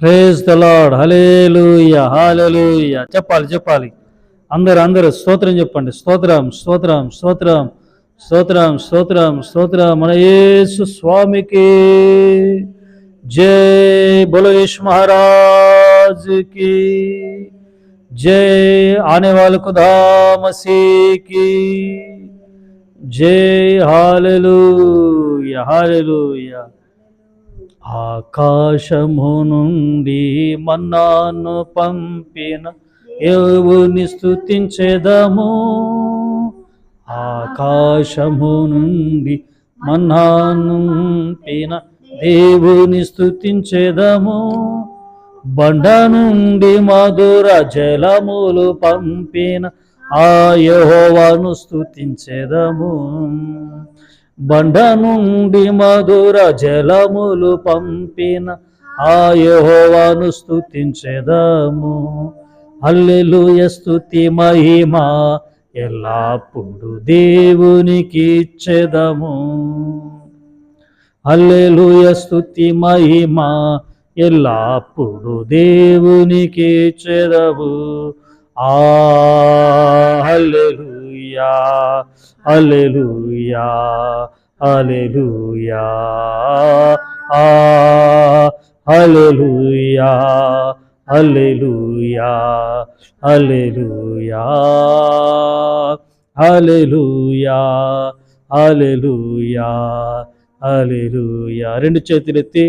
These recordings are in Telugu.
ప్రేజ్ ద లాడ్ హలేలుయ చెప్పాలి చెప్పాలి. అందరు అందరు స్తోత్రం చెప్పండి. స్తోత్రం స్తోత్రం స్తోత్రం స్తోత్రం స్తోత్రం స్తోత్రం. మన యేసు స్వామికి జై బొలయేష్ మహారాజుకి జై ఆనేవాళ్ళకు ధామసీకి జై. హాలెలుయ హాలెలుయ ఆకాశము నుండి మన్నాను పంపిన దేవుని స్థుతించేదము ఆకాశము నుండి మన్నాను పంపిన దేవుని స్థుతించేదము బండ నుండి మధుర జలములు పంపిన ఆ యహోవాను స్థుతించేదము బండ నుండి మధుర జలములు పంపిన ఆ స్థుతించెదము అల్లెలుయ స్థుతి మహిమా ఎల్లప్పుడు దేవునికి ఇచ్చెదము అల్లెలుయ స్థుతి మహిమా ఎల్లప్పుడు దేవునికి ఇచ్చెదము ఆ హల్లెలూయా. హల్లెలూయా హల్లెలూయా ఆ హల్లెలూయా హల్లెలూయా హల్లెలూయా హల్లెలూయా హల్లెలూయా హల్లెలూయా. రెండు చేతులెత్తి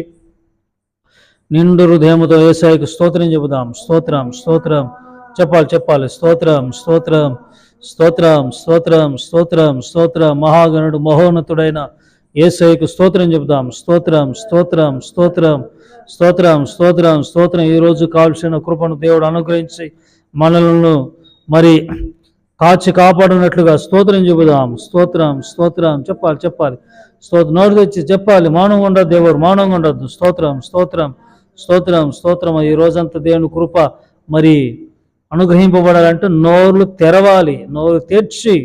నిండు హృదయముతో ఏసాయికి స్తోత్రం చెబుదాం. స్తోత్రం స్తోత్రం. చెప్పాలి చెప్పాలి. స్తోత్రం స్తోత్రం. స్తోత్రం స్తోత్రం స్తోత్రం స్తోత్రం. మహాగణుడు మహోన్నతుడైన ఏసైకు స్తోత్రం చెబుదాం. స్తోత్రం స్తోత్రం స్తోత్రం స్తోత్రం స్తోత్రం స్తోత్రం. ఈరోజు కావలసిన కృపను దేవుడు అనుగ్రహించి మనలను మరి కాచి కాపాడినట్లుగా స్తోత్రం చెబుదాం. స్తోత్రం స్తోత్రం. చెప్పాలి చెప్పాలి. స్తోత్రం నోరు తెచ్చి చెప్పాలి. మౌనంగా ఉండదు దేవుడు మౌనంగా ఉండద్దు. స్తోత్రం స్తోత్రం స్తోత్రం స్తోత్రం. ఈ రోజంతా దేవుని కృప మరి అనుగ్రహింపబడాలంటే నోర్లు తెరవాలి నోరు తెరిచి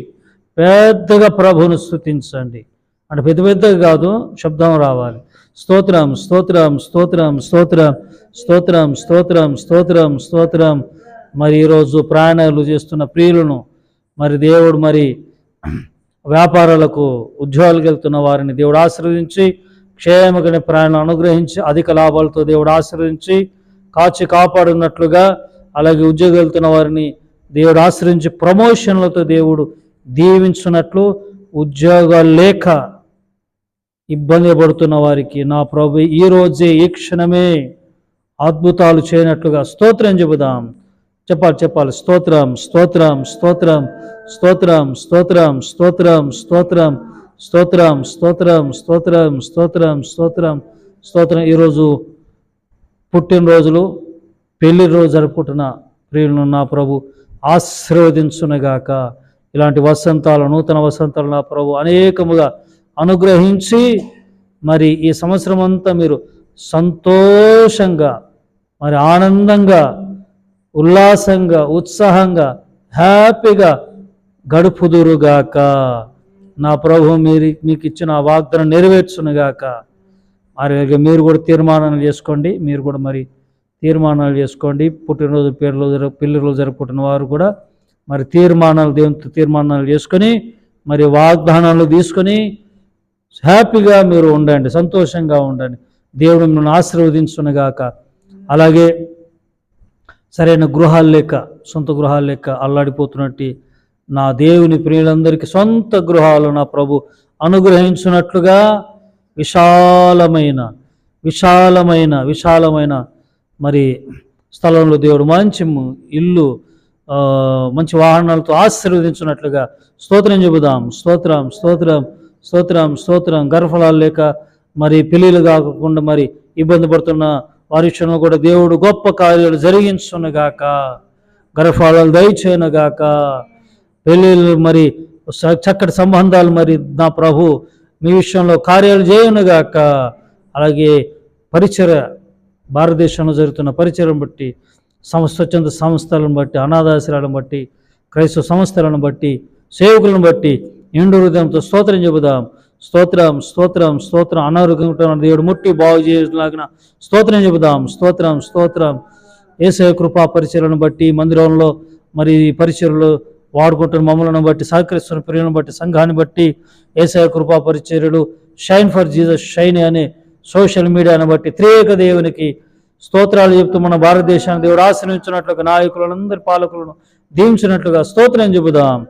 పెద్దగా ప్రభువును స్థుతించండి అంటే పెద్ద పెద్దగా కాదు శబ్దం రావాలి. స్తోత్రం స్తోత్రం స్తోత్రం స్తోత్రం స్తోత్రం స్తోత్రం స్తోత్రం స్తోత్రం. మరి ఈరోజు ప్రయాణాలు చేస్తున్న ప్రియులను మరి దేవుడు మరి వ్యాపారాలకు ఉద్యోగాలకు వెళ్తున్న వారిని దేవుడు ఆశీర్వదించి క్షేమకనే ప్రయాణం అనుగ్రహించి అధిక లాభాలతో దేవుడు ఆశ్రవదించి కాచి కాపాడున్నట్లుగా అలాగే ఉద్యోగం వెళ్తున్న వారిని దేవుడు ఆశ్రయించి ప్రమోషన్లతో దేవుడు దీవించున్నట్లు ఉద్యోగాలు లేక ఇబ్బంది పడుతున్న వారికి నా ప్రభు ఈ రోజే ఈ క్షణమే అద్భుతాలు చేయనట్లుగా స్తోత్రం చెబుదాం చెప్పాలి చెప్పాలి స్తోత్రం స్తోత్రం స్తోత్రం స్తోత్రం స్తోత్రం స్తోత్రం స్తోత్రం స్తోత్రం స్తోత్రం స్తోత్రం స్తోత్రం స్తోత్రం స్తోత్రం ఈరోజు పుట్టినరోజులు పెళ్ళి రోజు జరుపుకుంటున్న ప్రియులను నా ప్రభు ఆశీర్వదించునగాక. ఇలాంటి వసంతాలు నూతన వసంతాలు నా ప్రభు అనేకముగా అనుగ్రహించి మరి ఈ సంవత్సరం అంతా మీరు సంతోషంగా మరి ఆనందంగా ఉల్లాసంగా ఉత్సాహంగా హ్యాపీగా గడుపుదురుగాక. నా ప్రభు మీరు మీకు ఇచ్చిన ఆ వాగ్దానం నెరవేర్చునుగాక. మరి మీరు కూడా తీర్మానాలు చేసుకోండి మీరు కూడా మరి తీర్మానాలు చేసుకోండి. పుట్టినరోజు పేర్లు జరు పెళ్ళి రోజు జరుపుకుంటున్న వారు కూడా మరి తీర్మానాలు దేవునితో తీర్మానాలు చేసుకొని మరి వాగ్దానాలు తీసుకొని హ్యాపీగా మీరు ఉండండి. సంతోషంగా ఉండండి. దేవుడు మిమ్మల్ని ఆశీర్వదించునగాక. అలాగే సరైన గృహాలు లేక సొంత గృహాలు లేక అల్లాడిపోతున్నట్టు నా దేవుని ప్రియులందరికీ సొంత గృహాలు నా ప్రభు అనుగ్రహించినట్లుగా విశాలమైన విశాలమైన విశాలమైన మరి స్థలంలో దేవుడు మంచి ఇల్లు మంచి వాహనాలతో ఆశీర్వదించినట్లుగా స్తోత్రం చెబుదాం. స్తోత్రం స్తోత్రం స్తోత్రం స్తోత్రం. గర్భఫలాలు లేక మరి పెళ్ళిళ్ళు కాకుండా మరి ఇబ్బంది పడుతున్న వారి విషయంలో కూడా దేవుడు గొప్ప కార్యాలు జరిగించునుగాక గర్భఫలాలు దయచేయనుగాక పెళ్ళిళ్ళు మరి చక్కటి సంబంధాలు మరి నా ప్రభు మీ విషయంలో కార్యాలు చేయనుగాక అలాగే పరిచయ భారతదేశంలో జరుగుతున్న పరిచయం బట్టి స్వచ్ఛంద సంస్థలను బట్టి అనాథాశ్రాలను బట్టి క్రైస్తవ సంస్థలను బట్టి సేవకులను బట్టి నిండు హృదయంతో స్తోత్రం చెబుదాం. స్తోత్రం స్తోత్రం స్తోత్రం. అనారోగ్యం దేవుడు ముట్టి బాగు చేయలాగిన స్తోత్రం చెబుదాం. స్తోత్రం స్తోత్రం. ఏసయ కృపా పరిచయలను బట్టి మందిరంలో మరి పరిచయలు వాడుకుంటున్న మమ్మలను బట్టి సహకరిస్తున్న ప్రియులను బట్టి సంఘాన్ని బట్టి ఏసయ కృపా పరిచర్యలు. షైన్ ఫర్ జీసస్ షైన్ అనే సోషల్ మీడియాను బట్టి త్రేక దేవునికి స్తోత్రాలు చెప్తూ మన భారతదేశాన్ని దేవుడు ఆశ్రయించినట్లుగా నాయకులను అందరి పాలకులను దీవించినట్లుగా స్తోత్రం చెబుదాం.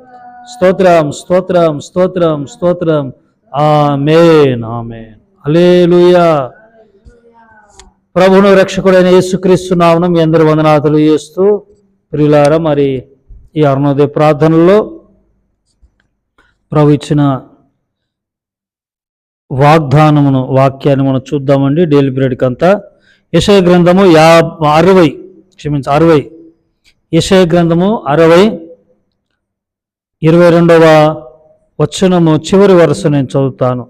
స్తోత్రం స్తోత్రం స్తోత్రం స్తోత్రం. ఆమేన్ ఆమేన్. హల్లెలూయా. ప్రభును రక్షకుడైన యేసుక్రీస్తు మీ అందరి వందనాతులు చేస్తూ ప్రియులారా మరి ఈ అరుణోదయ ప్రార్థనలో ప్రభు ఇచ్చిన వాగ్దానమును వాక్యాన్ని మనం చూద్దామండి. డైలీ బ్రెడ్కి అంతా. యశయ గ్రంథము యా అరవై క్షమించి అరవై. యశయ గ్రంథము అరవై ఇరవై రెండవ వచనము చివరి వరుస నేను చదువుతాను.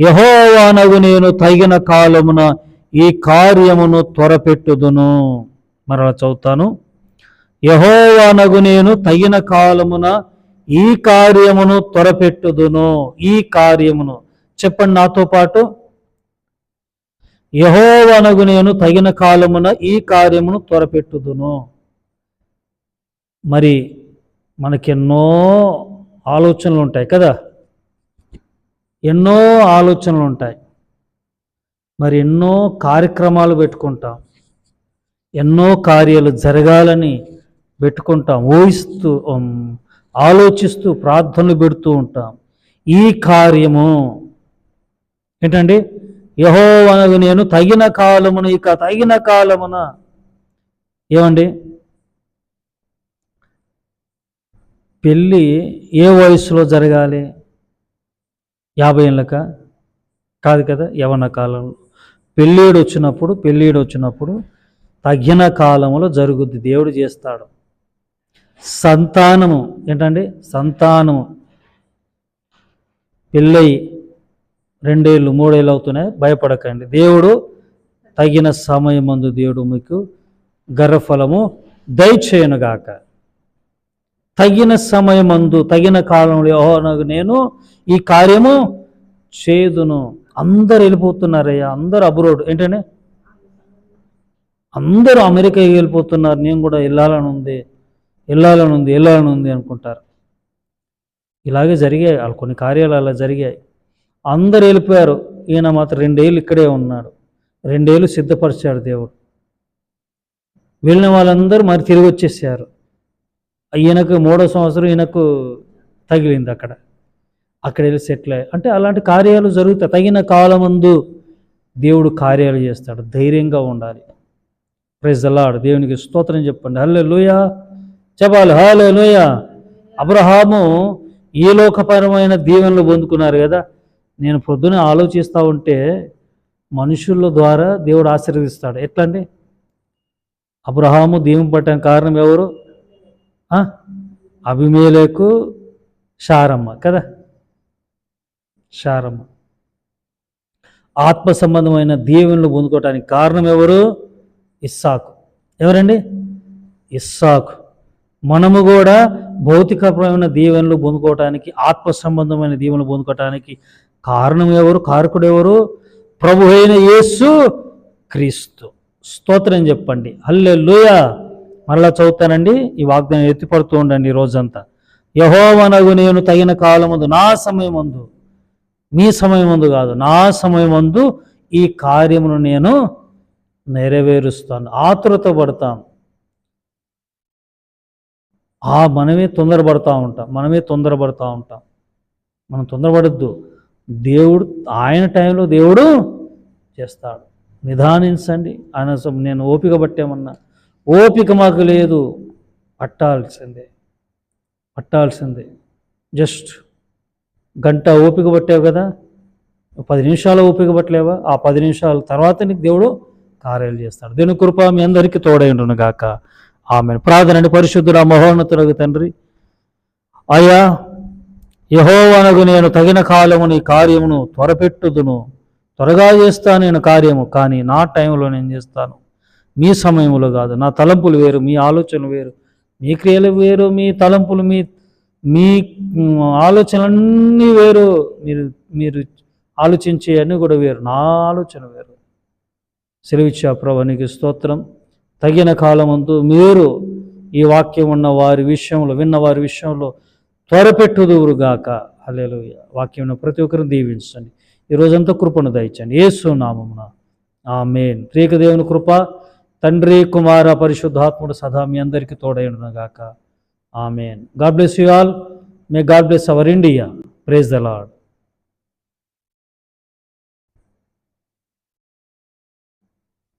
యహోవానగు నేను తగిన కాలమున ఈ కార్యమును త్వరపెట్టుదును. మరలా చదువుతాను. యహోవానగు నేను తగిన కాలమున ఈ కార్యమును త్వరపెట్టుదును. ఈ కార్యమును చెప్పండి నాతో పాటు. యహోవనగు నేను తగిన కాలమున ఈ కార్యమును త్వరపెట్టుదును. మరి మనకెన్నో ఆలోచనలు ఉంటాయి కదా? ఎన్నో ఆలోచనలు ఉంటాయి. మరి ఎన్నో కార్యక్రమాలు పెట్టుకుంటాం. ఎన్నో కార్యాలు జరగాలని పెట్టుకుంటాం. ఊహిస్తూ ఆలోచిస్తూ ప్రార్థనలు పెడుతూ ఉంటాం. ఈ కార్యము ఏంటండి? యహోవనగు నేను తగిన కాలమున ఇక తగిన కాలమున ఏమండి? పెళ్ళి ఏ వయసులో జరగాలి? యాభై ఏళ్ళక? కాదు కదా యవన కాలంలో పెళ్ళిడు వచ్చినప్పుడు పెళ్ళిడు వచ్చినప్పుడు తగిన కాలంలో జరుగుద్ది. దేవుడు చేస్తాడు. సంతానము ఏంటండి? సంతానము. పెళ్ళయి రెండేళ్ళు మూడేళ్ళు అవుతున్నాయి. భయపడకండి. దేవుడు తగిన సమయమందు దేవుడు మీకు గర్భఫలము దయచేయనుగాక. తగిన సమయమందు తగిన కాలంలో నేను ఈ కార్యము చేదును. అందరు వెళ్ళిపోతున్నారయ్యా. అందరు అబ్రోడ్. ఏంటంటే? అందరూ అమెరికా వెళ్ళిపోతున్నారు. నేను కూడా వెళ్ళాలని ఉంది. వెళ్ళాలని ఉంది. వెళ్ళాలని ఉంది అనుకుంటారు. ఇలాగే జరిగాయి. వాళ్ళు కొన్ని కార్యాలు అలా జరిగాయి. అందరు వెళ్ళిపోయారు. ఈయన మాత్రం రెండేళ్ళు ఇక్కడే ఉన్నాడు రెండేళ్ళు సిద్ధపరిచాడు దేవుడు. వెళ్ళిన వాళ్ళందరూ మరి తిరిగి వచ్చేసారు. ఈయనకు మూడో సంవత్సరం ఈయనకు తగిలింది అక్కడ. అక్కడ వెళ్ళి సెటిల్ అయ్యి అంటే అలాంటి కార్యాలు జరుగుతాయి. తగిన కాలమందు దేవుడు కార్యాలు చేస్తాడు. ధైర్యంగా ఉండాలి. ప్రజలాడు దేవునికి స్తోత్రం చెప్పండి. హల్లే లూయ చెప్పాలి. హలే లూయ అబ్రహాము ఈ లోకపరమైన దీవెనలు పొందుకున్నారు కదా. నేను పొద్దున ఆలోచిస్తూ ఉంటే మనుషుల ద్వారా దేవుడు ఆశీర్వదిస్తాడు. ఎట్లా అండి అబ్రహాము దీవెన పట్టడానికి కారణం ఎవరు? అభిమేలకు షారమ్మ కదా? షారమ్మ. ఆత్మ సంబంధమైన దీవెనలు పొందుకోవటానికి కారణం ఎవరు? ఇస్సాకు. ఎవరండి? ఇస్సాకు. మనము కూడా భౌతికపరమైన దీవెనలు పొందుకోవటానికి ఆత్మ సంబంధమైన దీవెనలు పొందుకోవటానికి కారణం ఎవరు కారకుడు ఎవరు ప్రభు అయిన యేసు క్రీస్తు. స్తోత్రం చెప్పండి. హల్లే మరలా చదువుతానండి. ఈ వాగ్దానం ఎత్తిపడుతూ ఉండండి ఈ రోజంతా. యహోవనగు నేను తగిన కాలముందు నా సమయమందు మీ సమయమందు కాదు నా సమయమందు ఈ కార్యమును నేను నెరవేరుస్తాను. ఆతృత పడతాను ఆ మనమే తొందరపడతా ఉంటాం. మనమే తొందరపడతా ఉంటాం. మనం తొందరపడద్దు. దేవుడు ఆయన టైంలో దేవుడు చేస్తాడు. నిదానించండి ఆయన నేను ఓపిక పట్టామన్నా. ఓపిక మాకు లేదు. పట్టాల్సిందే. పట్టాల్సిందే. జస్ట్ గంట ఓపిక పట్టావు కదా? పది నిమిషాలు ఓపిక పట్టలేవా? ఆ పది నిమిషాల తర్వాత నీకు దేవుడు కార్యాలు చేస్తాడు. దేని కృప మీ అందరికీ తోడైండును గాక. ఆమె ప్రార్థన అండి. ఆ మహోన్నతులకు తండ్రి. అయ్యా యహోవనగు నేను తగిన కాలము నీ కార్యమును త్వరపెట్టుదును. త్వరగా చేస్తాను నేను కార్యము కానీ నా టైంలో నేను చేస్తాను. మీ సమయంలో కాదు నా తలంపులు వేరు మీ ఆలోచనలు వేరు మీ క్రియలు వేరు మీ తలంపులు మీ మీ ఆలోచనలన్నీ వేరు. మీరు మీరు ఆలోచించే అన్నీ కూడా వేరు నా ఆలోచన వేరు. సెలవిచ్చా ప్రభానికి స్తోత్రం. తగిన కాలమందు మీరు ఈ వాక్యం ఉన్న వారి విషయంలో విన్న వారి విషయంలో త్వరపెట్టుదురుగాక హల్లెలూయా. వాక్యం ప్రతి ఒక్కరిని దీవించండి. ఈ రోజంతా కృపను దయచండి. ఏసు నామమున. ఆమెన్. ప్రియక దేవుని కృప తండ్రి కుమార పరిశుద్ధాత్ముడు సదా మీ అందరికీ తోడైనగాక amen. God bless you all. May God bless our India. Praise the Lord